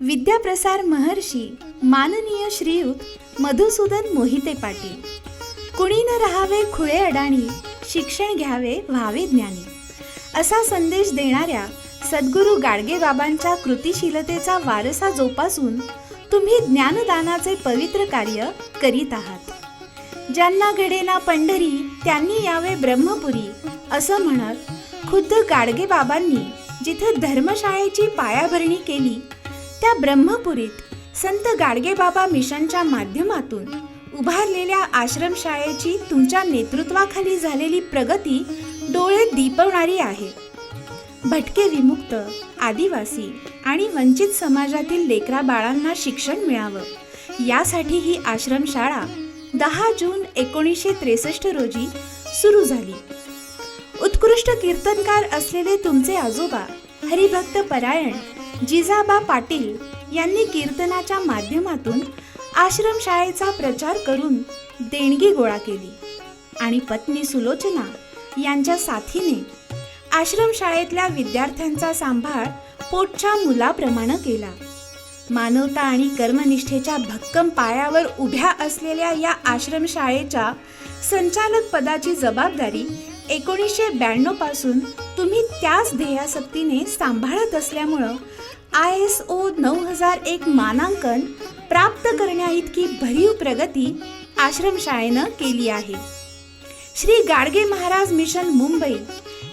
विद्याप्रसार महर्षी माननीय श्रीयुत मधुसूदन मोहिते पाटील. कुणी न राहावे खुळे अडाणी शिक्षण घ्यावे व्हावे ज्ञानी. असा संदेश देणाऱ्या सद्गुरू गाडगेबाबांच्या कृतिशीलतेचा वारसा जोपासून तुम्ही ज्ञानदानाचे पवित्र कार्य करीत आहात. ज्यांना घडेना पंढरी त्यांनी यावे ब्रह्मपुरी असं म्हणत खुद्द गाडगेबाबांनी जिथं धर्मशाळेची पायाभरणी केली त्या ब्रह्मपुरीत संत गाडगेबाबा मिशनच्या माध्यमातून उभारलेल्या आश्रमशाळेची तुमच्या नेतृत्वाखाली झालेली प्रगती डोळे दीपवणारी आहे. भटके विमुक्त आदिवासी आणि वंचित समाजातील लेकरा बाळांना शिक्षण मिळावं. यासाठी ही आश्रमशाळा दहा जून एकोणीसशे त्रेसष्ट रोजी सुरू झाली. उत्कृष्ट कीर्तनकार असलेले तुमचे आजोबा हरिभक्त परायण जिजाबा पाटील यांनी कीर्तनाच्या माध्यमातून आश्रमशाळेचा प्रचार करून देणगी गोळा केली आणि पत्नी सुलोचना यांच्या साथीने आश्रमशाळेतल्या विद्यार्थ्यांचा सांभाळ पोटच्या मुलाप्रमाणे केला. मानवता आणि कर्मनिष्ठेच्या भक्कम पायावर उभ्या असलेल्या या आश्रमशाळेच्या संचालक पदाची जबाबदारी एकोणीसशे ब्याण्णवपासून तुम्ही त्याच ध्येयासक्तीने सांभाळत असल्यामुळं आय एस ओ नऊ हजार एक मानांकन प्राप्त करण्याइतकी भरीव प्रगती आश्रमशाळेनं केली आहे. श्री गाडगे महाराज मिशन मुंबई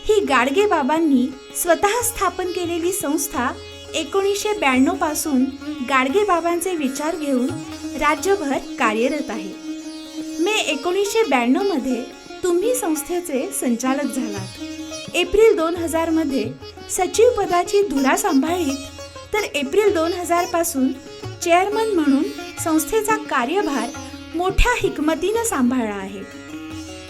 ही गाडगे बाबांनी स्वतः स्थापन केलेली संस्था एकोणीसशे ब्याण्णवपासून गाडगे बाबांचे विचार घेऊन राज्यभर कार्यरत आहे. मे एकोणीसशे ब्याण्णवमध्ये तुम्ही संस्थेचे संचालक झालात. एप्रिल दोन हजारमध्ये सचिव पदाची धुरा सांभाळीत तर एप्रिल दोन हजारपासून चेअरमन म्हणून संस्थेचा कार्यभार मोठ्या हिकमतीनं सांभाळला आहे.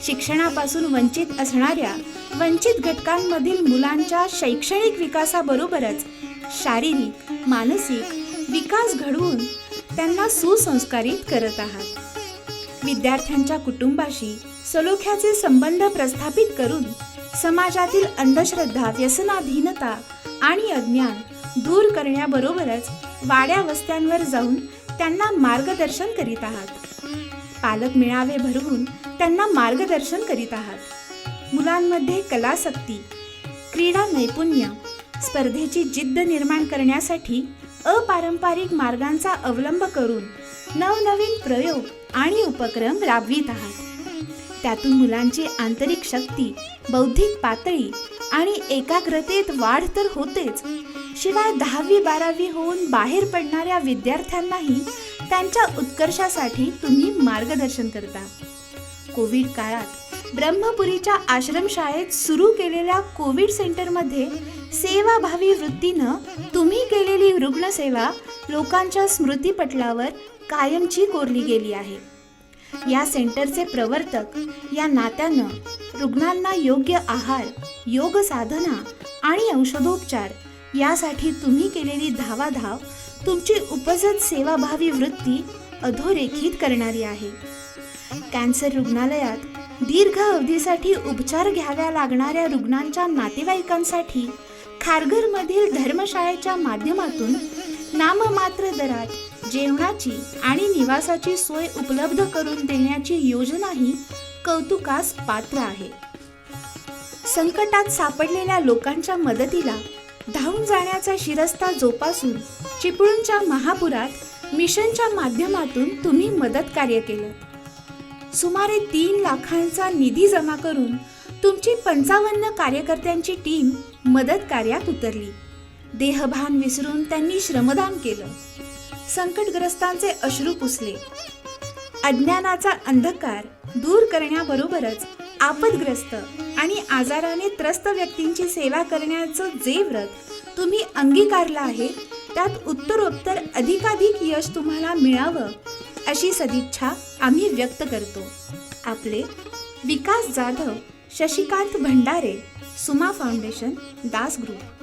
शिक्षणापासून वंचित असणाऱ्या वंचित घटकांमधील मुलांच्या शैक्षणिक विकासाबरोबरच शारीरिक मानसिक विकास घडवून त्यांना सुसंस्कारित करत आहात. विद्यार्थ्यांच्या कुटुंबाशी सलोख्याचे संबंध प्रस्थापित करून समाजातील अंधश्रद्धा व्यसनाधीनता आणि अज्ञान दूर करण्याबरोबरच वाड्या वस्त्यांवर जाऊन त्यांना मार्गदर्शन करीत आहात. पालक मेळावे भरवून त्यांना मार्गदर्शन करीत आहात. मुलांमध्ये कलासक्ती क्रीडा नैपुण्य स्पर्धेची जिद्द निर्माण करण्यासाठी अपारंपरिक मार्गांचा अवलंब करून नवनवीन प्रयोग आणि उपक्रम राबवित आहात. त्यातून मुलांची आंतरिक शक्ती बौद्धिक पातळी आणि एकाग्रतेत वाढ तर होतेच शिवाय दहावी बारावी होऊन बाहेर पडणाऱ्या विद्यार्थ्यांनाही त्यांच्या उत्कर्षासाठी तुम्ही मार्गदर्शन करता. कोविड काळात ब्रह्मपुरीच्या आश्रमशाळेत सुरू केलेल्या कोविड सेंटरमध्ये सेवाभावी वृत्तीनं तुम्ही केलेली रुग्णसेवा लोकांच्या स्मृतीपटलावर कायमची कोरली गेली आहे. या सेंटरचे प्रवर्तक या नात्यानं रुग्णांना योग्य आहार योग साधना आणि औषधोपचार यासाठी तुम्ही केलेली धावाधाव तुमची उपजत सेवाभावी वृत्ती अधोरेखित करणारी आहे. कॅन्सर रुग्णालयात दीर्घ अवधीसाठी उपचार घ्याव्या लागणाऱ्या रुग्णांच्या नातेवाईकांसाठी खारघरमधील धर्मशाळेच्या माध्यमातून नाममात्र दरात जेवणाची आणि निवासाची सोय उपलब्ध करून देण्याची योजनाही कौतुकास पात्र आहे. संकटात सापडलेल्या लोकांच्या मदतीला धावून जाण्याचा शिरस्ता जोपासून चिपळूणच्या महापुरात मिशनच्या माध्यमातून तुम्ही मदत कार्य केलं. सुमारे तीन लाखांचा निधी जमा करून तुमची पंचावन्न कार्यकर्त्यांची टीम मदत कार्यात उतरली. देहभान विसरून त्यांनी श्रमदान केलं. संकटग्रस्तांचे अश्रू पुसले. अज्ञानाचा अंधकार दूर करण्याबरोबरच आपदग्रस्त आणि आजाराने त्रस्त व्यक्तींची सेवा करण्याचं जे व्रत तुम्ही अंगीकारलं आहे त्यात उत्तरोत्तर अधिकाधिक यश तुम्हाला मिळावं अशी सदिच्छा आम्ही व्यक्त करतो. आपले विकास जाधव शशिकांत भंडारे सुमा फाउंडेशन दास ग्रुप.